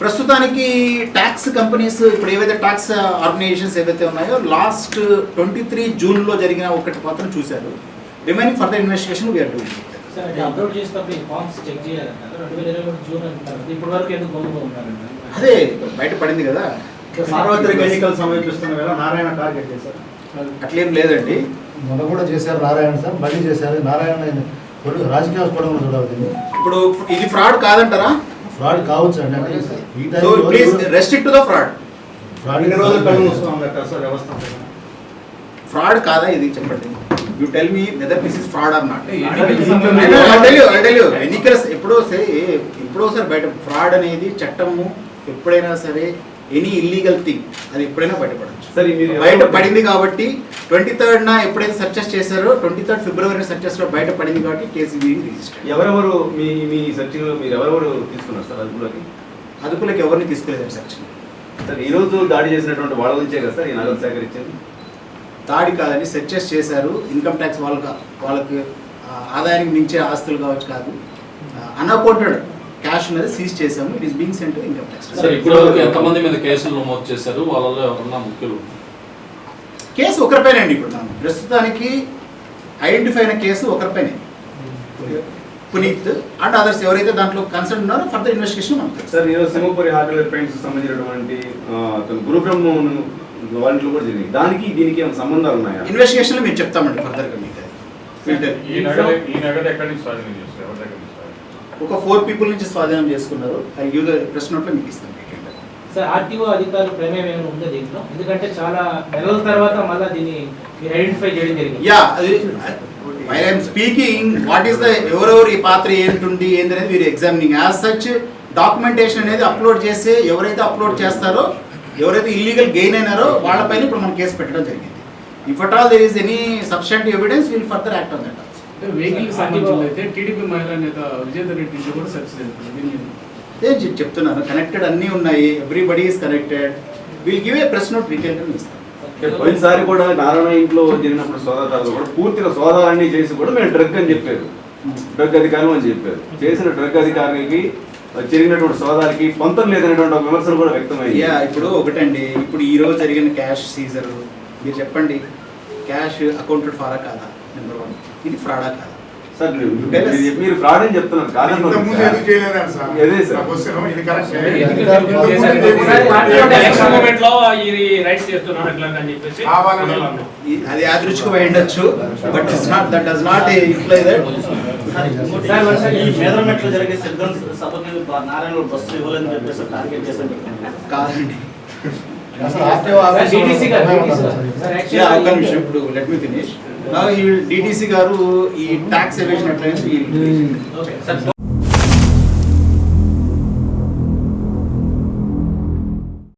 ప్రస్తుతానికి tax companies ఇప్పుడు ఏవైతే ట్యాక్స్ ఆర్గనైజేషన్స్ ఏవైతే ఉన్నాయో లాస్ట్ ట్వంటీ త్రీ జూన్లో జరిగిన ఒకటి మాత్రం చూశారు. Remaining further investigation we are doing sir అది బయట పడింది కదా. సార్వత్రిక ఎన్నికలు సమీపిస్తున్న వేళ నారాయణ టార్గెట్ చేశారు అట్లేం లేదండి. మొన్న కూడా చేశారు నారాయణ సార్ మళ్ళీ చేశారు. నారాయణ రాజకీయ దీన్ని. ఇప్పుడు ఇది ఫ్రాడ్ కాదంటారా? ఫ్రాడ్ కావచ్చు అండి. So please restrict to the fraud fraud రోజులు కళ్ళు మూసుకోవాలి సార్ వ్యవస్థ ఫ్రాడ్ కాదా ఇది? చెప్పండి. You tell me whether this is fraud or not ఎన్నికల ఎప్పుడో సరే ఎప్పుడో సరే బయట ఫ్రాడ్ అనేది చట్టము ఎప్పుడైనా సరే ఎనీ ఇల్లీగల్ థింగ్ అది ఎప్పుడైనా బయటపడచ్చు. సరే బయట పడింది కాబట్టి ట్వంటీ థర్డ్ నా ఎప్పుడైతే సర్చెస్ చేశారో ట్వంటీ థర్డ్ ఫిబ్రవరి సర్చెస్లో బయట పడింది కాబట్టి కేసు ఎవరెవరు మీ మీ సెర్చింగ్లో మీరు ఎవరెవరు తీసుకున్నారు సార్ అదుపులోకి? అదుపులకు ఎవరిని తీసుకోలేదు సర్చ్ సార్ ఈ రోజు దాడి చేసినటువంటి వాళ్ళ నుంచే కదా సార్ ఈ నగదు సేకరించింది? దాడి కాదని సెర్చెస్ చేశారు. ఇన్కమ్ ట్యాక్స్ వాళ్ళకి వాళ్ళకి ఆదాయానికి మించే ఆస్తులు కావచ్చు కాదు. అన్అకౌంటెడ్ క్యాష్ అనేది సీజ్ చేశాము. It is being sent income tax sir ఇప్పటివరకు ఎంతమంది మీద కేసులు నమోదు చేశారు? వాళ్ళలో ఎవరన్నా ముఖ్యులు కేసు ఒకరిపైనే అండి ఇప్పుడు మనం. ప్రస్తుతానికి ఐడెంటిఫై అయిన కేసు ఒకరిపైనే పునీత్ అండ్ అదర్స్ ఎవరైతే దాంట్లో కన్సర్న్ ఉన్నారో ఫర్దర్ ఇన్వెస్టిగేషన్ మనకు. సార్ ఈరోజు సింహపురి హార్డ్వేర్ పెయింట్స్ సంబంధించినటువంటి ఆ, తను గురు బ్రహ్మను వాటిలో కూడా జరిగింది దానికి దీనికి ఏమైనా సంబంధాలు ఉన్నాయా? ఇన్వెస్టిగేషన్లో మేము చెప్తామండి ఫర్దర్గా మీకు ఒక ఫోర్ పీపుల్ నుంచి స్వాధీనం చేసుకున్నారు. ఐ గివ్ ద ప్రెస్ నోట్లో మీకు ఇస్తాను. సార్ ఆర్టీఓ అధికారులు ప్రమేయం ఏమైనా ఉందా దీంట్లో? ఎందుకంటే చాలా నెలల తర్వాత మళ్ళీ దీన్ని మీరు ఐడెంటిఫై చేయడం జరిగింది. యా అది while I'm speaking what is the ఎవరెవరు ఈ పాత్ర ఏంటుంది ఏంది అనేది మీరు ఎగ్జామినింగ్ యాజ్ సచ్ డాక్యుమెంటేషన్ అనేది అప్లోడ్ చేసి ఎవరైతే అప్లోడ్ చేస్తారో ఎవరైతే ఇల్లీగల్ గెయిన్ అయినారో వాళ్ళపైన ఇప్పుడు మనం కేసు పెట్టడం జరిగింది. If at all there is any substant evidence will further act on that అంటే వెహికల్ సంబంధించి అయితే టీడీపీ మహిళా నేత విజేందర్ రెడ్డి కూడా మీద. నేను చెప్- చెప్తున్నాను. కనెక్టెడ్ అన్నీ ఉన్నాయి. Everybody is connected will give a press note detail అని ఇస్తాను పోయినసారి కూడా నారాయణ ఇంట్లో జరిగినప్పుడు సోదాలు కూడా పూర్తిగా సోదాలన్నీ చేసి కూడా మేము డ్రగ్ అని చెప్పారు. డ్రగ్ అధికారం అని చెప్పారు. చేసిన డ్రగ్ అధికారికి జరిగినటువంటి సోదాలకి పొంతం లేదనేటువంటి ఒక విమర్శలు కూడా వ్యక్తమైంది. యా ఇప్పుడు ఒకటండి. ఇప్పుడు ఈ రోజు జరిగిన క్యాష్ సీజర్. మీరు చెప్పండి. క్యాష్ అకౌంటెడ్ ఫారా కాదా? నెంబర్ వన్ ఇది ఫ్రాడా కాదా? సార్ మీరు- ఫ్రాడ్ అని చెప్తున్నారు అదే సార్. నా క్వశ్చన్ ఇది కరెక్ట్. ఎలక్షన్ మూమెంట్లో ఇది రైట్స్ చేస్తున్నారు అట్లా అని చెప్పేసి కావాలని ఈ- అది యాదృచ్ఛికం అయి ఉండొచ్చు but it's not that does not imply that ఈ మేదరమెట్లో జరిగే సిద్ధం సభకి నారాయణ బస్సు ఇవ్వాలని చెప్పేసి టార్గెట్ చేశాను. కాదండి. ఇప్పుడు లెట్ మీ ఫినిష్ ఈ డిటిసి గారు ఈ ట్యాక్స్ ఎవేషన్ ఎట్లా ఓకే సార్